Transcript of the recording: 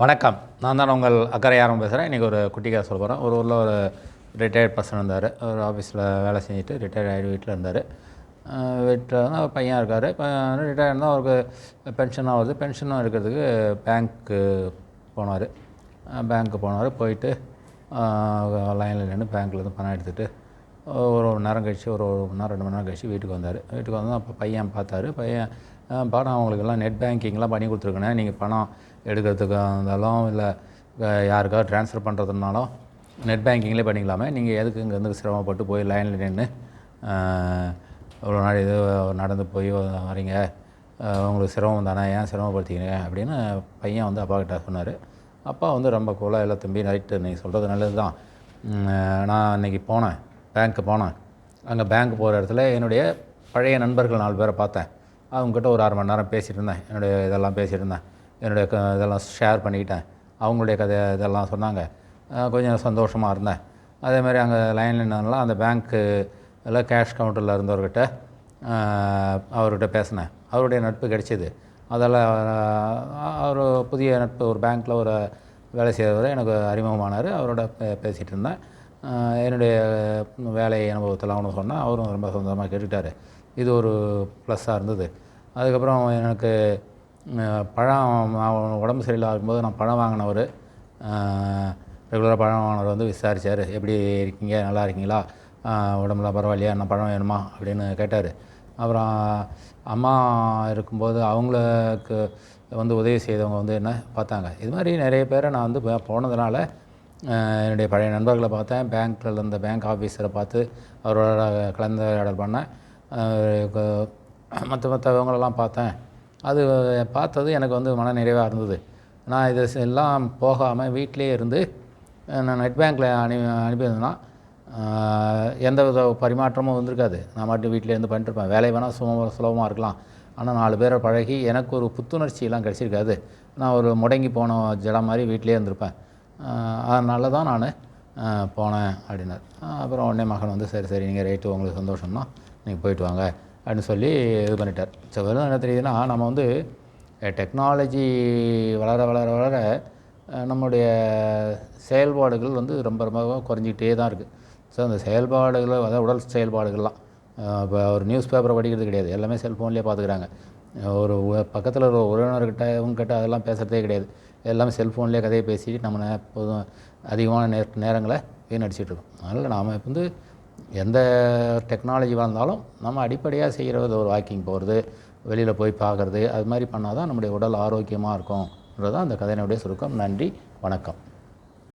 வணக்கம். நான் தான் உங்கள் அக்கறையாரம் பேசுகிறேன் இன்றைக்கி ஒரு குட்டிக்காக சொல்ல போகிறேன் ஒரு ஊரில் ஒரு ரிட்டையர்ட் பர்சன் இருந்தார். ஒரு ஆஃபீஸில் வேலை செஞ்சுட்டு ரிட்டையர்ட் ஆகி வீட்டில் இருந்தார். வீட்டில் வந்து அவர் பையன் இருக்கார். ரிட்டையர் இருந்தால் அவருக்கு பென்ஷன் ஆகுது. பென்ஷனும் இருக்கிறதுக்கு பேங்க்கு போனார். பேங்க்கு போனார். போயிட்டு லைனில் நின்று பேங்க்லேருந்து பணம் எடுத்துகிட்டு ஒரு ஒரு நேரம் கழிச்சு ஒரு ஒரு மணி நேரம் ரெண்டு மணி நேரம் கழிச்சு வீட்டுக்கு வந்தார். வீட்டுக்கு வந்தால் அப்போ பையன் பார்த்தாரு. பையன் பணம் அவங்களுக்கெல்லாம் நெட் பேங்கிங்லாம் பண்ணி கொடுத்துருக்கேனே. நீங்கள் பணம் எடுக்கிறதுக்கு இருந்தாலும் இல்லை யாருக்காவது ட்ரான்ஸ்ஃபர் பண்ணுறதுனாலும் நெட் பேங்கிங்லேயே பண்ணிக்கலாமே. நீங்கள் எதுக்கு இங்கேருந்து சிரமப்பட்டு போய் லைனில் நின்று இவ்வளோ நாள் இது நடந்து போய் வரீங்க. உங்களுக்கு சிரமம் தானே ஏன் சிரமப்படுத்திக்கிறீங்க அப்படின்னு பையன் வந்து அப்பா கிட்ட சொன்னார். அப்பா வந்து ரொம்ப கூலாக இல்லை தம்பி நைட்டு நீ சொல்கிறது நல்லது தான் நான் அன்றைக்கி போனேன். பேங்க்கு போனேன் அங்கே பேங்க் போகிற இடத்துல என்னுடைய பழைய நண்பர்கள் நாலு பேரை பார்த்தேன். அவங்ககிட்ட ஒரு அரை மணி நேரம் பேசிகிட்டு இருந்தேன் என்னுடைய இதெல்லாம் பேசிகிட்டு இருந்தேன் என்னுடைய க இதெல்லாம் ஷேர் பண்ணிக்கிட்டேன். அவங்களுடைய கதை இதெல்லாம் சொன்னாங்க. கொஞ்சம் சந்தோஷமாக இருந்தேன். அதே மாதிரி அங்கே லைனில் நின்னால அந்த பேங்க்கு எல்லாம் கேஷ் கவுண்டரில் இருந்தவர்கிட்ட அவர்கிட்ட பேசினேன். அவருடைய நட்பு கிடைச்சிது. அதில் அவர் புதிய நட்பு ஒரு பேங்க்கில் ஒரு வேலை செய்கிறவர் எனக்கு அறிமுகமானார். அவரோட பே பேசிகிட்டு இருந்தேன் என்னுடைய வேலை அனுபவத்தெல்லாம் ஒன்று சொன்னேன் அவரும் ரொம்ப சொந்தமாக கேட்டுக்கிட்டாரு இது ஒரு ப்ளஸ்ஸாக இருந்தது. அதுக்கப்புறம் எனக்கு பழம் உடம்பு சரியில்லாத நான் பழம் வாங்கினவர். ரெகுலராக பழம் வாங்கினவர் வந்து விசாரித்தார் எப்படி இருக்கீங்க? நல்லா இருக்கீங்களா? உடம்புலாம் பரவாயில்லையா? என்ன பழம் வேணுமா? அப்படின்னு கேட்டார். அப்புறம் அம்மா இருக்கும்போது அவங்களுக்கு வந்து உதவி செய்தவங்க வந்து என்ன பார்த்தாங்க. இது மாதிரி நிறைய பேரை நான் வந்து போனதுனால என்னுடைய பழைய நண்பர்களை பார்த்தேன். பேங்க்கில் இருந்த பேங்க் ஆஃபீஸரை பார்த்து அவரோட கலந்துரையாடல் பண்ணேன். மற்ற மற்றவங்களெல்லாம் பார்த்தேன். அது பார்த்தது எனக்கு வந்து மன நிறைவாக இருந்தது. நான் இது எல்லாம் போகாமல் வீட்டிலே இருந்து நான் நெட் பேங்க்கில் அனு அனுப்பியிருந்தேன்னா எந்த வித பரிமாற்றமும் வந்திருக்காது. நான் மட்டும் வீட்டிலேருந்து பண்ணிட்டுருப்பேன். வேலை வேணால் சும சுலபமாக இருக்கலாம். ஆனால் நாலு பேரை பழகி எனக்கு ஒரு புத்துணர்ச்சியெல்லாம் கிடச்சிருக்காது. நான் ஒரு முடங்கி போன ஜடம் மாதிரி வீட்டிலே இருந்திருப்பேன். அதனால தான் நான் போனேன் அப்படின்னார். அப்புறம் உடனே மகன் வந்து சரி சரி நீங்கள் ரைட்டு உங்களுக்கு சந்தோஷம்னா நீங்கள் போயிட்டு வாங்க அப்படின்னு சொல்லி இது பண்ணிட்டார். ஸோ வெறும் என்ன தெரியுதுன்னா நம்ம வந்து டெக்னாலஜி வளர வளர வளர நம்முடைய செயல்பாடுகள் வந்து ரொம்ப ரொம்ப குறைஞ்சிக்கிட்டே தான் இருக்குது ஸோ அந்த செயல்பாடுகள் அதாவது உடல் செயல்பாடுகள்லாம் இப்போ ஒரு நியூஸ் பேப்பரை படிக்கிறது கிடையாது. எல்லாமே செல்ஃபோன்லேயே பார்த்துக்கிறாங்க. ஒரு பக்கத்தில் ஒரு உறவினர்கிட்ட இவங்ககிட்ட அதெல்லாம் பேசுகிறதே கிடையாது. எல்லாமே செல்ஃபோன்லேயே கதையை பேசிட்டு நம்ம எப்போதும் அதிகமான நே நேரங்களை வீணடிச்சிட்ருக்கோம். அதனால் நாம் இப்போ வந்து எந்த டெக்னாலஜி வளர்ந்தாலும் நம்ம அடிப்படையாக செய்கிறது ஒரு வாக்கிங் போகிறது வெளியில் போய் பார்க்குறது அது மாதிரி பண்ணால் தான் நம்முடைய உடல் ஆரோக்கியமாக இருக்கும்ன்றது தான் அந்த கதையினுடைய சுருக்கம். நன்றி வணக்கம்.